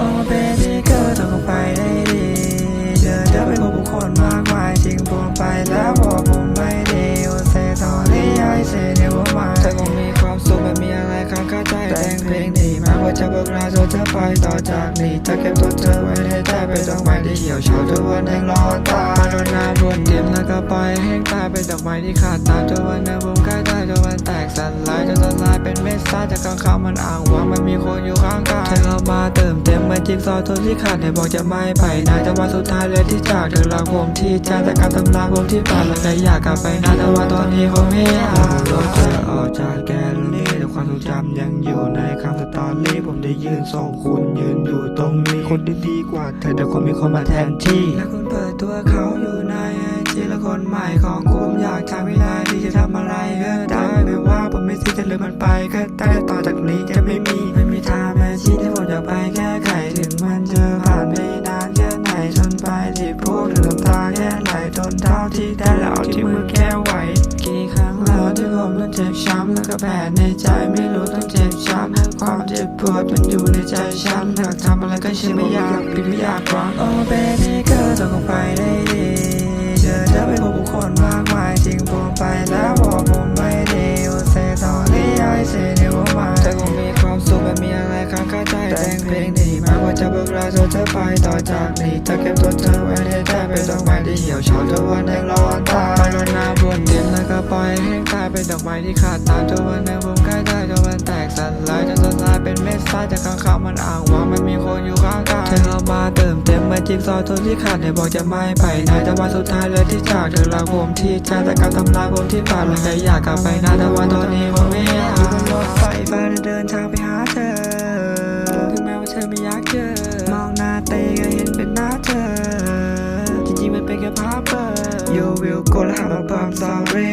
โอ้เบบี้เกิร์ลต้องไปได้ดีเจอเธอไปพบผู้คนมากมายจริงผมไปแล้วบอกผมไม่ดีโอเซตอนนี้ไอเซเนวมาเธอคงมีความสุขไม่มีอะไรค้างคาใจแต่งเพลงนี้มาว่าจะบอกลาจนเธอไปต่อจากนี้ถ้าเก็บตัวเธอไว้ในใจไปดอกไม้ที่เหี่ยวเฉาทุกวันแห่งร้อนตายโดนน้ำบนเดียมแล้วก็ปล่อยแห้งตายเป็นดอกไม้ที่ขาดตามจนวันหนึงใกล้ตายจนมันแตกสลายจนละลายเป็นเม็ดทรายจากกลางคำมันอ่างวางมันมีคนอยู่ข้าง กายเธอเข้ามาเติมเต็มมือนจิ๊กซอทุนที่ขาดเนี่บอกจะไม่ไปไหนแต่วันสุดท้ายเลยที่จากเธอรักผมที่ใจแต่การทำลาผมที่ผ่านแล้วก็อยากกลับไปนะแต่ว่าตอนนี้ผมไม่อยากลบเธอออกจากแกลลี่แต่ความทรงจำยังอยู่ในคำสตอรี่ผมได้ยืนส่งคุณยืนอยู่ตรงนี้คนที่ดีกว่าเธอแต่คนมีคนมาแทนที่และคุณเปิดตัวเขาอยู่ในไอจีและคนใหม่ของคุณอยากทำเวลาที่จะทำอะไรก็ได้ไม่ว่าผมไม่ซีจะลืมมันไปก็ได้ต่อจากนี้จะไม่มีไม่มีทาง ท่าที่ได้แล้วเอาที่มือแก้ไหวกี่ครั้งแล้วที่ผมต้องเจ็บช้ำแล้วก็แผลในใจไม่รู้ต้องเจ็บช้ำความเจ็บปวดมันอยู่ในใจฉันอยากทำอะไรก็เชื่อไม่อยากปิดไม่อยากร้องโอ้เบบี้เกิร์ลต้องไปได้ดีเจอเธอไปพบผู้คนมากมายจริงผมไปแล้วบอกผมไม่ดีโอเซตอนนี้ไอเซเนวมาเธอคงมีความสุขไม่มีอะไรค้างคาใจแต่งเพลงนี้มาว่าจะบอกลาจนเธอไปต่อจากนี้ถ้าเก็บตัวเธอไว้ในใจเป็นดอกไม้ที่เหี่ ยวเฉาทุกวันแห่งร้อนตายโดนน้ำบนดินแล้วก็ปล่อยแห้งตายเป็นดอกไม้ที่ขาดตามจนวันหนึงผมใกล้ตายจนมันแตกสลายจนสลายเป็นเม็ดทรายจากข้างคาวมันอ่างวางมันมีคนอยู่ข้างกายเธอเข้ามาเติมเต็มเมือนจิ๊กซอว์ทุนที่ขาดเนี่ยบอกจะไม่ไปไหนแต่วันสุดท้ายเลยที่จากเธอรักผมที่ใจแต่การทำลายผมที่ผ่านแล้วก็อยากกลับไปนะแต่ว่าตอนนี้ will go และหามาบัง sorry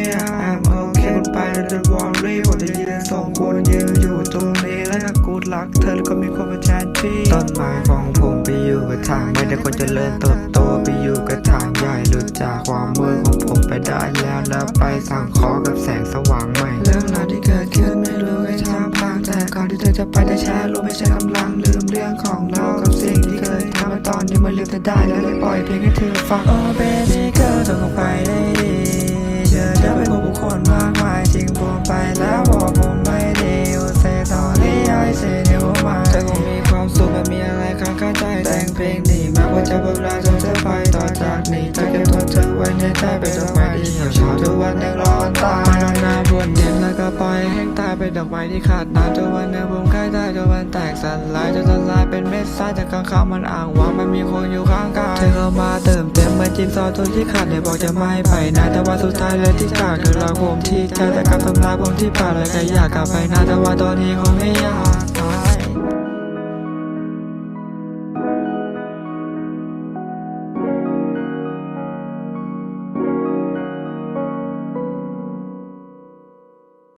I'm okay คุณไปแล้ว don't worry ผมจะยืนส่งคุณยืนอยู่ตรงนี้และถ้ากูรักเธอแล้วก็มีคนมาแทนที่ต้นไม้ของผมไปอยู่กับทางไม่ได้คนเจะเริญเติบโตไปอยู่กับทางใหญ่หลุดจากความมืดของผมไปได้แล้วแล้วไปสั่งขอกับแสงสว่างใหม่เรื่องราวที่เกิดขึ้นไม่รู้ให้ทางพางแต่ก่อนที่เธอจะไปแต่ช้ารู้ไม่ใช่กำลังลืมเรื่องของเรากับสิ่งที่เคยทำมา ตอนนี้มันลืมแต่ได้แล้วเลยปล่อยเพลงให้เธอฟังโอ้เบบี้เกิร์ลต้องไปได้ดีเจอเธอไปพบผู้คนมากมายจริงผมไปแล้วบอกผมไม่ดีโอเซตอนนี้ไอเซเนวมาเธอคงมีความสุขไม่มีอะไรค้างคาใจแต่งเพลงนี้มาว่าจะบอกลาจนเธอไปต่อจากนี้ถ้าเก็บตัวเธอไว้ในใจเป็นดอกไม้ที่เหี่ยวเฉาทุกวันแห่งร้อนตายโดนน้ำบนดินแล้วก็ปล่อยแห้งตายเป็นดอกไม้ที่ขาดน้ำจนวันหนึงผมใกล้ ตายจนมันแตกสลายจะละลายเป็นเม็ดทรายจากข้างข้ามันอ่างวางมันมีคนอยู่ข้างกายเธอเข้ามาเติมเต็มเหมือนจิ๊กซอว์ทุนที่ขาดเนี่ยบอกจะไม่ไปนะแต่ว่าสุดท้ายเลยที่ขาดเธอรักผมที่เธอแต่กลับทำลายผมที่ผ่านเลยก็อยากกลับไปนะแต่ว่าตอนนี้คงไม่อยาก